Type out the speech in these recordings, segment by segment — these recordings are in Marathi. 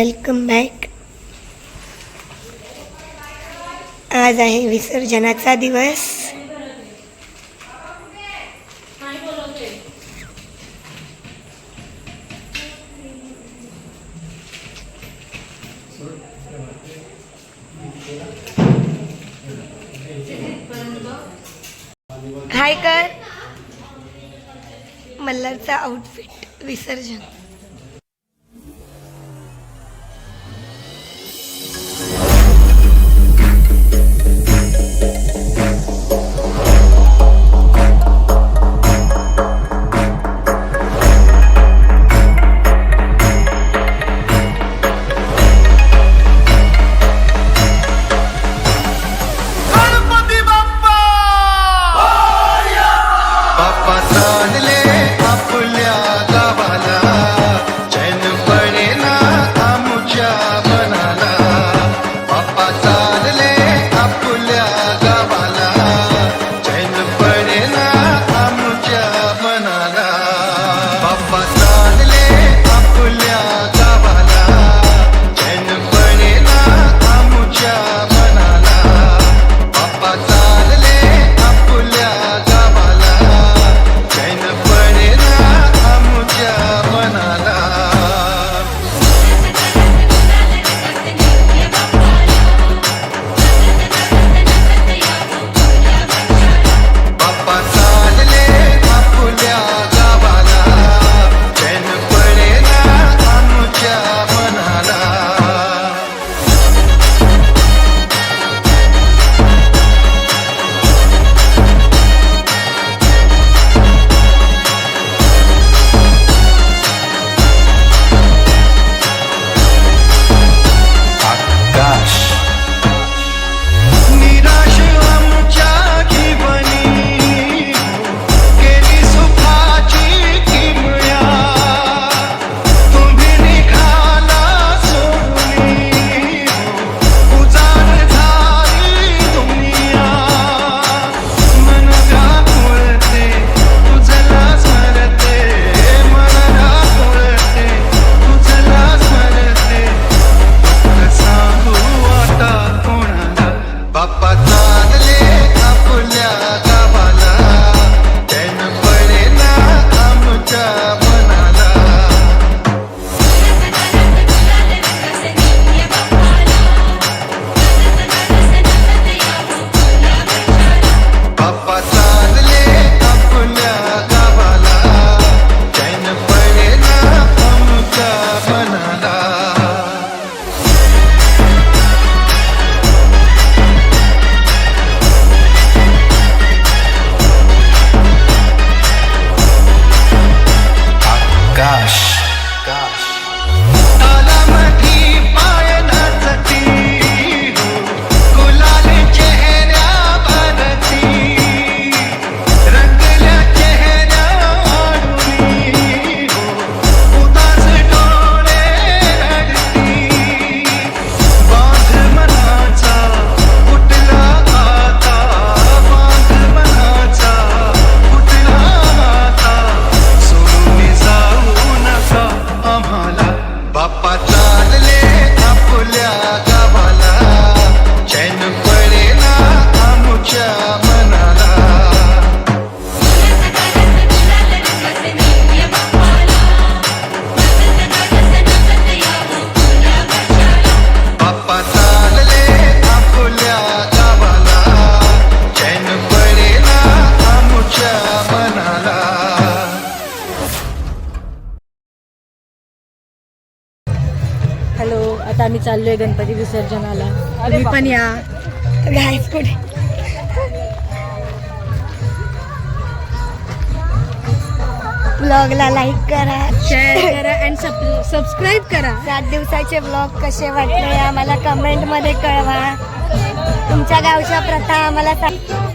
वेलकम बॅक आज आहे विसर्जनाचा दिवस. हाय कर मल्लरचा आउटफिट विसर्जन. Papa चाललोय गणपती विसर्जनाला. तुम्ही पण या. कुठे ब्लॉगला लाईक करा. शेअर करा अँड सबस्क्राईब करा. सात दिवसाचे ब्लॉग कसे वाटले आम्हाला कमेंटमध्ये कळवा. तुमच्या गावच्या प्रथा आम्हाला सांग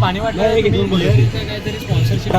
पाणी वाटलं. काहीतरी स्पॉन्सरशिप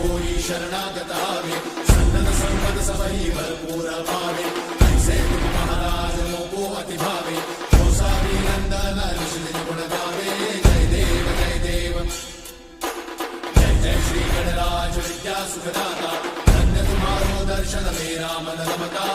போய் சரணாகதாவே சன்னத சம்பத சபரி பரபூர பாவே ஐசே மகாராஜ மோகோ அதி பாவே கோசாரி நந்தன ரிஷிதின குணதாவே ஜெய தேவ ஜெய தேவ ஜெய ஜெய ஸ்ரீ கணராஜ வித்யா சுகதாதா தன்ன துமாரோ தர்ஷன மே ராம நலமதா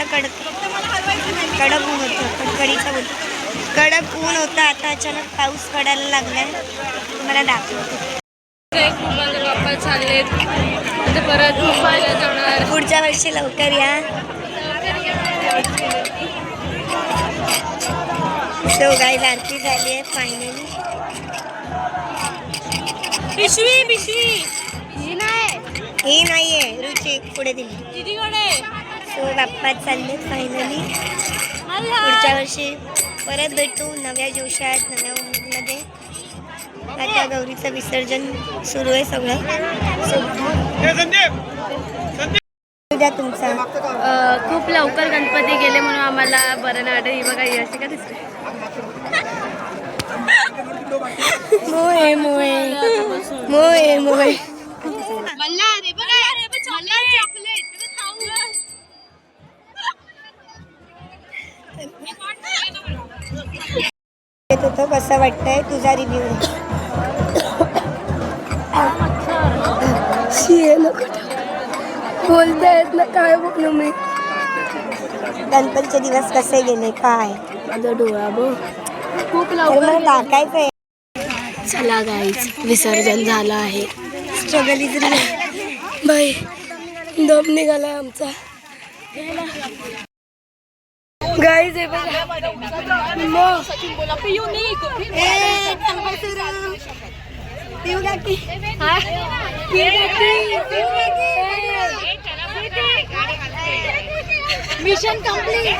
नव्हतं कडक. कडक ऊन होतं. कडकडीचं ऊन. कडक ऊन होतं. आता अचानक पाऊस पडायला लागलाय. तुम्हाला दाखवतो. बाप्पा चाललेत आता परत मुंबईला जाणार पुढच्या वर्षी लवकर या. सो गाईज आरती झाली आहे फायनली पिशवी पिशवी. ही नाहीये. रुची पुढे दिली. दीदीकडे. सो बाप्पा चालले फायनली पुढच्या वर्षी परत भेटू नव्या जोशात नव्या उमेदमध्ये आता गौरीचं विसर्जन सुरू आहे सगळं. उद्या तुमचा. खूप लवकर गणपती गेले म्हणून आम्हाला बरं नाही वाटत. ही बघा ही अशी का दिसते? मोये मोये मोये मोये होतं कसं वाटतंय तुझा रिव्ह्यू बोलतायत ना काय बोलू मी? गणपतीचे दिवस कसे गेले काय? माझा डोळा बघ. खूप मला टाकायचंय. चला गाईज विसर्जन झालं आहे. स्ट्रगल इज बाई दम निघालाय आमचा. गाईज आहे बघा मग. ए, थांबा सुरू. पिऊ काकी. पिऊ काकी. पिऊ काकी. मिशन कंप्लीट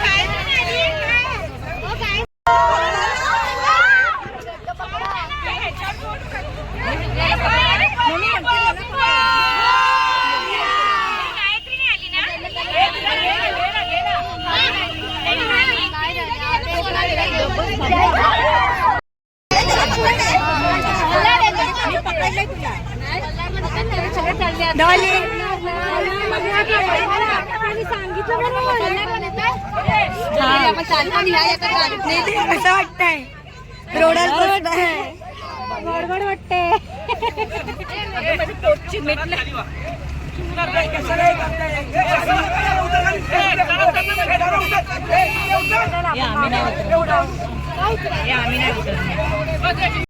कसं वाटतंय. रोडल गडबड वाटते व्हिडिओ काढते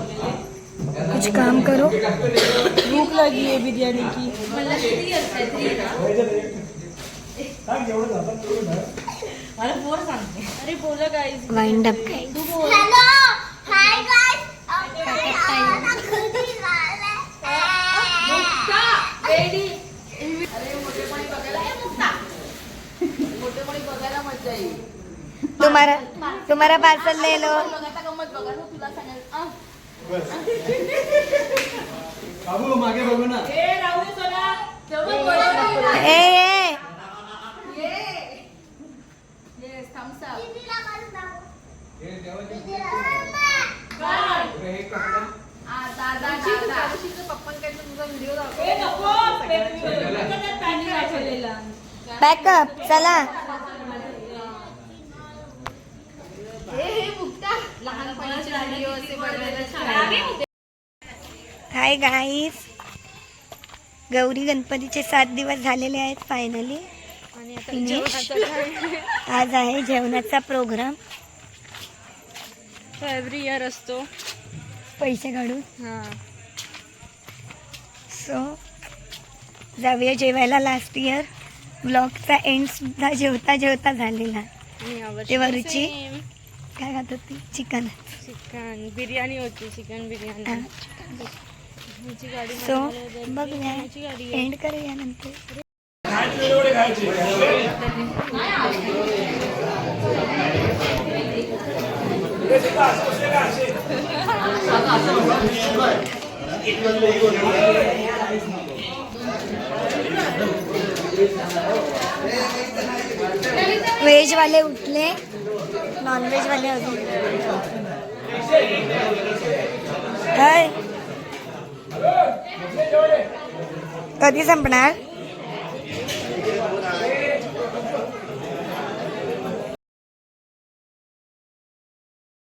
कुछ काम करो। भूख लगी है बिरयानी की। अरे बोला guys wind up Hello! Hi guys! तुम्हारा तुम्हारा पार्सल ले लो. बाबू मागे बघू ना. ए ए. बॅकअप चला. हाय गाईस गौरी गणपतीचे सात दिवस झालेले आहेत फायनली फिनिश आज आहे जेवणाचा प्रोग्राम एव्हरी इयर असतो. पैसे काढून. सो जाऊया जेवायला लास्ट इयर ब्लॉगचा एंड सुद्धा जेवता जेवता झालेला. तेव्हा रुची? काय खात होती? चिकन चिकन बिर्याणी होती. चिकन बिर्याणी सो बघूया एंड करूया नंतर व्हेजवाले उठले नॉनव्हेजवाले अजून. काय कधी संपणार?